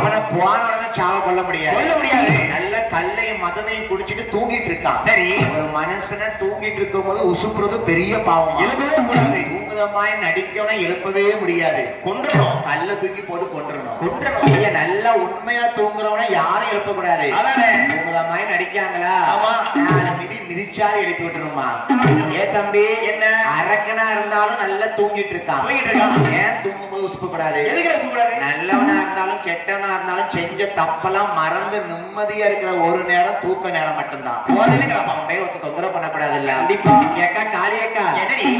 அவனை போன உடனே சாவ கொல்ல முடியாது. சொல்ல முடியாது. நல்ல கல்லையும் மதுமையும் குடிச்சிட்டு தூங்கிட்டு இருக்கான். சரி. ஒரு மனுஷனை தூங்கிட்டு இருக்கும்போது உசுப்புறது பெரிய பாவம். எழுதவே கூடாது. தூங்குதமாய் நடிக்கவனை எழுப்பவே முடியாது. கொன்றணும். கல்ல தூக்கி போட்டு கொண்டுறணும் கொன்றணும். நீங்க நல்லா உண்மையா தூங்குறவன யாரும் எழுப்ப கூடாது அதானே. தூங்குதமாய் நடிக்காங்களா ஆமா. நாலு மிதி மிதிச்சாலும் எழுப்பி விட்டுருமா ஏ தம்பி? என்ன? அரக்கனா இருந்தாலும் நல்லா தூங்கிட்டு இருக்கான். ஏன் தூங்கும்போது உசுப்ப கூடாது எதுக்கு எழுத கூடாது நல்லவனா இருந்தாலும் கெட்டவனா இருந்தாலும் செஞ்ச தப்பெல்லாம் மறந்து நிம்மதியா இருக்கிற ஒரு நேரம் தூக்க நேரம் மட்டும்தான். தொந்தரவு பண்ணக்கூடாது இல்ல கண்டிப்பா. ஏக்கா காளியக்கா?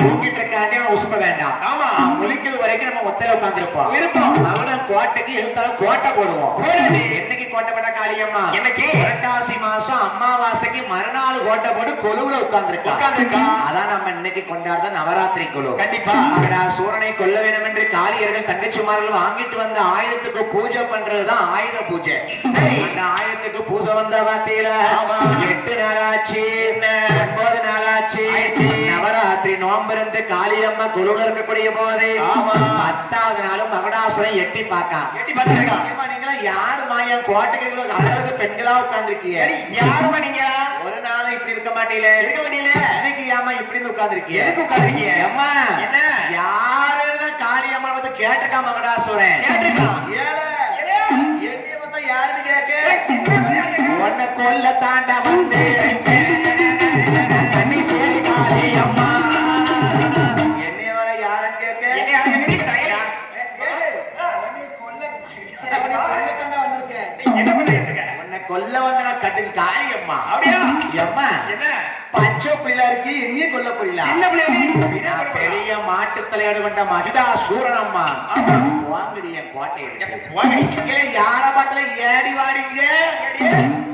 தூங்கிட்டு இருக்காண்டே அவன் உசுப்ப வேண்டாம் ஆமா. அவன் முழிக்கிறது வரைக்கும் நம்ம ஒத்தையில உட்காந்துருப்போம் இருப்போம். அவன கோட்டைக்கு எதிர்த்தாலும் கோட்டை போடுவோம். என்னைக்கு கோட்டை போட்ட காளியம்மா? புரட்டாசி மாசம் அமாவாசைக்கு மறுநாள் கோட்டை போட்டு கொலுவுல. அதான் நம்ம இன்னைக்கு கொண்டாடுற நவராத்திரி கொலு கண்டிப்பா. மகடா சூரனை கொல்ல வேண்டும் என்று காளியர்கள் தங்கச்சிமார்கள் வாங்கிட்டு வந்த ஆயுதத்துக்கு பூஜை பண்றதுதான் ஆயுத பூஜை. அந்த ஆயுதத்துக்கு பூஜை வந்த வார்த்தையில. எட்டு நாளாச்சு ஒன்பது நாளாச்சு நவராத்திரி நோம்பிருந்து காளியம்மா குழுல இருக்கக்கூடிய போது ஆமா. பத்தாவது நாளும் மகடாசுரன் எட்டி பார்க்கான் எட்டி பார்த்திருக்கான். நீங்களா யாருமா என் கோட்டைக்கு அழகு பெண்களா உட்கார்ந்துருக்கீங்க யாருமா நீங்க ஒரு நாளும் இப்படி இருக்க மாட்டீங்களே இருக்க மாட்டீங்களே இன்னைக்கு ஏமா இப்படி உட்கார்ந்துருக்கீங்க எதுக்கு உட்கார்ந்திருக்கீங்க? ஏம்மா என்ன? யாருன்னு காளியம்மா வந்து கேட்டிருக்கா மகடாசுரன். என்னைய பார்த்தா யாருன்னு கேட்க? உன்னை கொல்ல தாண்ட வந்து கொல்ல வந்த நான் கட்டுக்கு காளியம்மா அப்படியா? எம்மா என்ன? பச்சை பிள்ளை இருக்கு என்னைய கொல்ல புரியல சின்ன பிள்ளையா நீ? நான் பெரிய மாட்டு தலையோடு கொண்ட மகிடா சூரனம்மா ஆமா. வாங்கடி என் கோட்டை யார பார்த்துல ஏடி வாடிங்க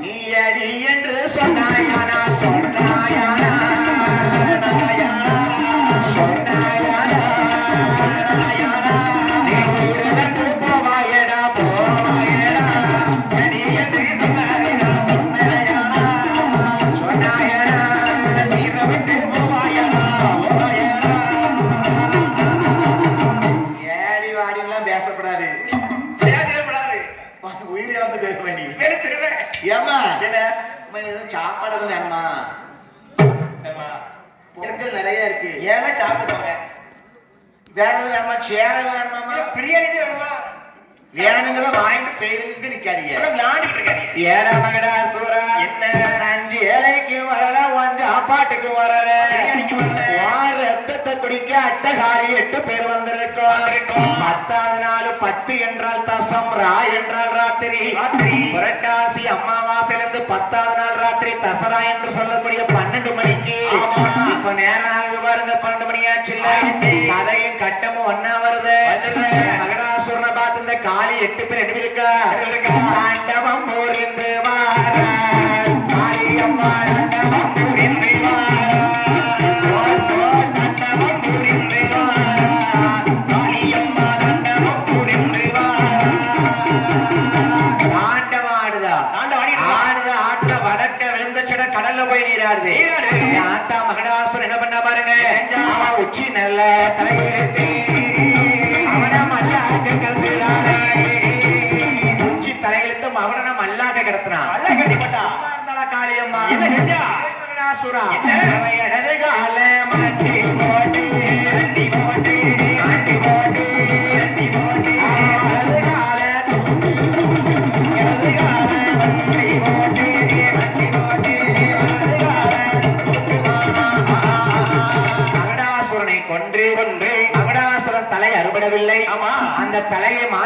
நீ ஏடி என்று சொன்னாயானா சொன்னாயானா ஏம்மா, பொங்கல் நிறைய இருக்கு ஏன்னா சாப்பிட்டு போறேன். வேற எதுவும் வேணுமா சேரல் வேணுமாமா பிரியாணி வேணுமா? வேணுங்கள வாங்கிட்டு பேருக்கு நிக்காதீங்க எல்லாம் விளையாண்டுக்கிட்டு இருக்காதீங்க. ஏடா மகடா சூரா என்ன? அஞ்சு ஏழைக்கு வரல ஒன்று அப்பாட்டுக்கு வரல பிரியாணிக்கு ரத்தத்தை குடிக்க அட்டகாரி எட்டு பேர் வந்திருக்கோம். பத்தாவது நாள் பத்து என்றால் தசம் ரா என்றால் ராத்திரி. புரட்டாசி அமாவாசையிலிருந்து பத்தாவது நாள் ராத்திரி தசரா என்று சொல்லக்கூடிய பன்னெண்டு மணிக்கு. இப்ப நேரம் ஆகுது பாருங்க பன்னெண்டு மணி ஆச்சுல்ல. கதையும் கட்டமும் ஒன்னா வருது. மகடாசுரனை பார்த்து இந்த காளி எட்டு பேர் பேர் இருக்கா நீராடுது. ஆத்தா மகடாசுரன் என்ன பண்ண பாருங்க? அவன் உச்சி நல்ல அவன உச்சி தலையிலிருந்து அவன கிடத்துறான். கட்டிப்பட்டா. காளியம்மா? என்ன செஞ்சா? மகடாசுரா. இடது கால மாட்டி போட்டு.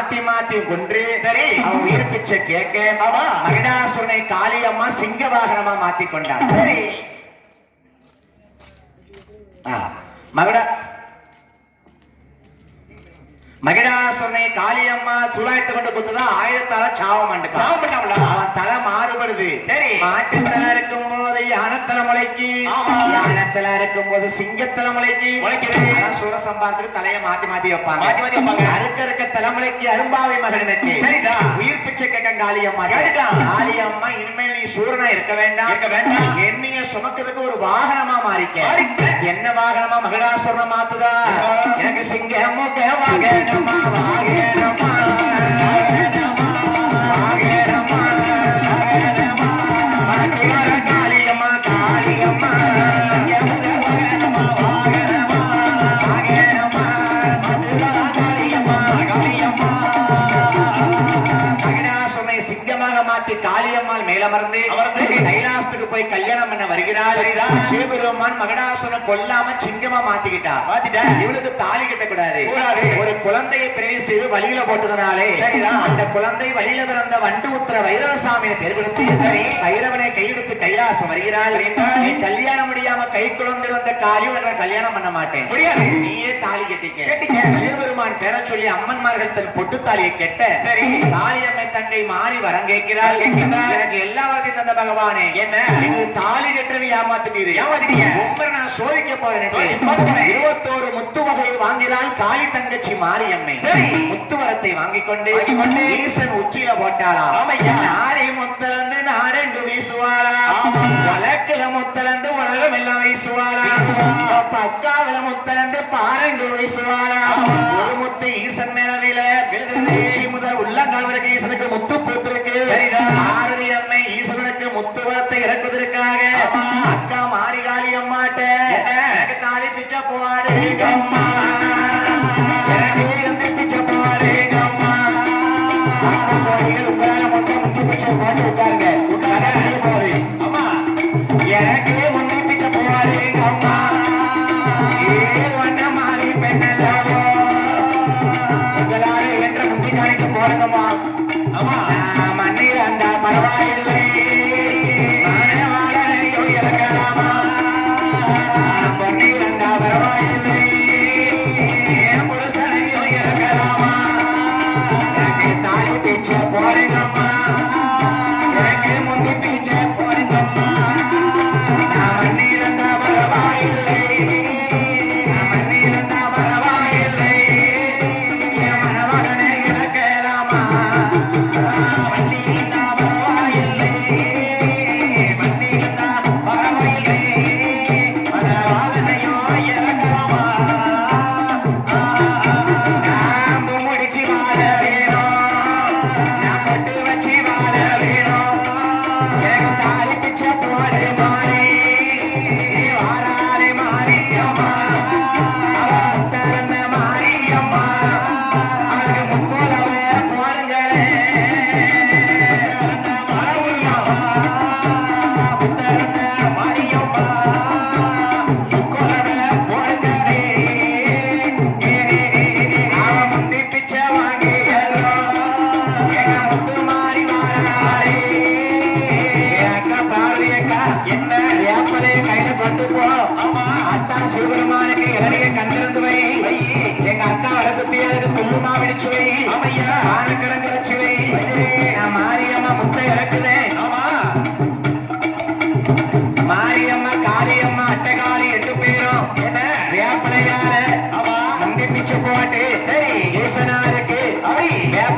மாத்தி மாத்தி கொன்று சரி. அவன் உயிர் பிச்சை கேட்க ஆமா. மகடாசுரனை காளியம்மா சிங்க வாகனமா மாத்தி கொண்டார் சரி. மகடா மகிடாசுரனை காளியம்மா சுழாய்த்து கொண்டு குத்துதான் ஆயுதத்தால சாவம் மண்டுக்கான் சாவம் பண்ணாமலா? அவன் தலை மாறுபடுது சரி. மாட்டுத்தலை இருக்கும் போது யானத்தல முளைக்கு ஆமா. யானத்தல இருக்கும் போது சிங்கத்தல முளைக்கு தலையை மாத்தி மாத்தி வைப்பாங்க. அறுக்க இருக்க தலைமுறைக்கு அரும்பாவை மகனுக்கு. உயிர் பிச்சை கேட்க காளியம்மா. காளியம்மா இனிமேல் நீ சூரனா இருக்க வேண்டாம் இருக்க வேண்டாம். என்னைய சுமக்கிறதுக்கு ஒரு வாகனமா மாறிக்க. என்ன வாகனமா மகிடாசுரனை மாத்துதா. எனக்கு சிங்க முக வாகனமா வாகனமா வாகனமா மேலமர்ந்து அமர்ந்து கைலாசத்துக்கு போய் கல்யாணம் பண்ண வருகிறாள் சரிதான். சிவபெருமான் மகடாசுரன் கொல்லாம சிங்கமா மாத்திக்கிட்டா மாத்திட்டா. இவளுக்கு தாலி கட்டக்கூடாது கூடாது. ஒரு குழந்தையை பிறவி செய்து வழியில போட்டதுனாலே. அந்த குழந்தை வழியில பிறந்த வண்டு உத்திர வைரவசாமியை பேர் கொடுத்து சரி. வைரவனை கையெடுத்து கைலாசம் வருகிறாள். நீ கல்யாணம் முடியாம கை குழந்தை வந்த காலி உன்னை கல்யாணம் பண்ண மாட்டேன் முடியாது. நீயே தாலி கட்டிக்க. சிவபெருமான் பேர சொல்லி அம்மன்மார்கள் தன் பொட்டு தாலியை கெட்ட சரி. தாலியம்மை தங்கை மாறி வரம் கேட்கிறாள். எனக்கு எல்லா வரத்தையும் தந்த பகவானே என்ன? இது தாலி கட்டுறது ஏமாத்துட்டீரு ஏமாத்திட்டீங்க. உங்களை நான் சோதிக்க போறேன். இருபத்தோரு முத்து வகையை வாங்கினாள் காளி தங்கச்சி மாரியம்மை சரி. முத்து வரத்தை வாங்கிக் கொண்டு ஈசன் உச்சியில போட்டாளாம் ஆமையா. நாடை முத்தலந்து நாடெங்கு வீசுவாளா. வழக்குல முத்தலந்து உலகம் எல்லாம் வீசுவாளா வீசுவா. பக்காவில முத்தலந்து பாறைங்கு வீசுவாளா. ஒரு முத்து ஈசன் மேல. உச்சி முதல் உள்ளங்கால் வரைக்கும் ஈசனுக்கு முத்து பூத்திருக்கு மட்டும் முத்து பிச்சை போட்டு உட்காருங்க உட்கார நான் பட்டு வச்சு வாழ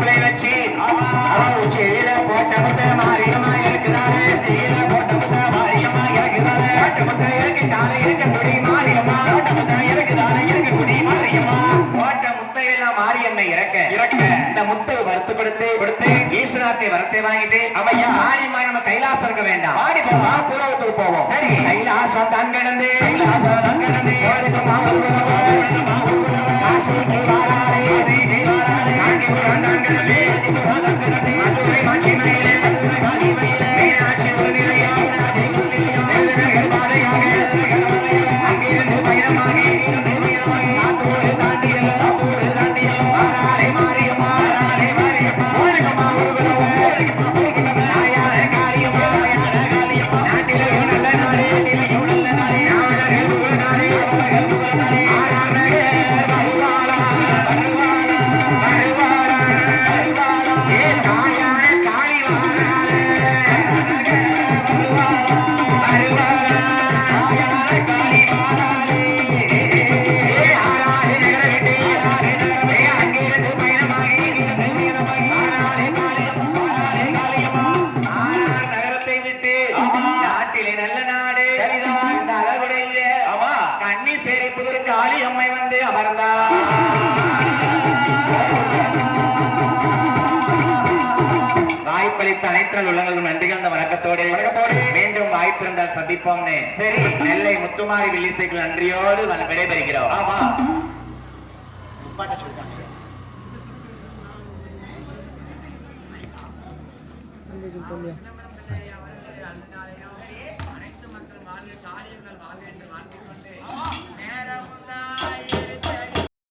மாப்பிளை வச்சு அவன் உச்சியில போட்ட முத்த மாரியமா இருக்கிறாரு செய்யல போட்ட முத்த மாரியமா இருக்கிறாரு போட்ட முத்த இருக்கிட்டாலே இருக்க துடி மாரியம்மா போட்ட முத்த இறக்குதானே இருக்க குடி மாரியம்மா போட்ட முத்தையெல்லாம் மாரியம்மை இறக்க இறக்க இந்த முத்தை வறுத்து கொடுத்து கொடுத்து ஈஸ்வரத்தை வரத்தை வாங்கிட்டு அவையா. மாரியம்மா நம்ம கைலாசம் இருக்க வேண்டாம் வாடி போவா. வா, போவோம் சரி. கைலாசம் தான் கிடந்து கைலாசம் தான் கிடந்து. ஓடுங்கம்மா ஊர்வலமா. வாராளே. காளி அம்மை வந்து அமர்ந்தார். வாய்ப்பளித்த அனைத்து உள்ளங்களும் நன்றிகள் இந்த வணக்கத்தோடு வணக்கத்தோடு. மீண்டும் வாய்ப்பு இருந்தால் சந்திப்போம்னு. சரி. நெல்லை முத்துமாரி வில்லிசைக்கு நன்றியோடு விடைபெறுகிறோம். ஆமா. சொல்லிட்டாங்க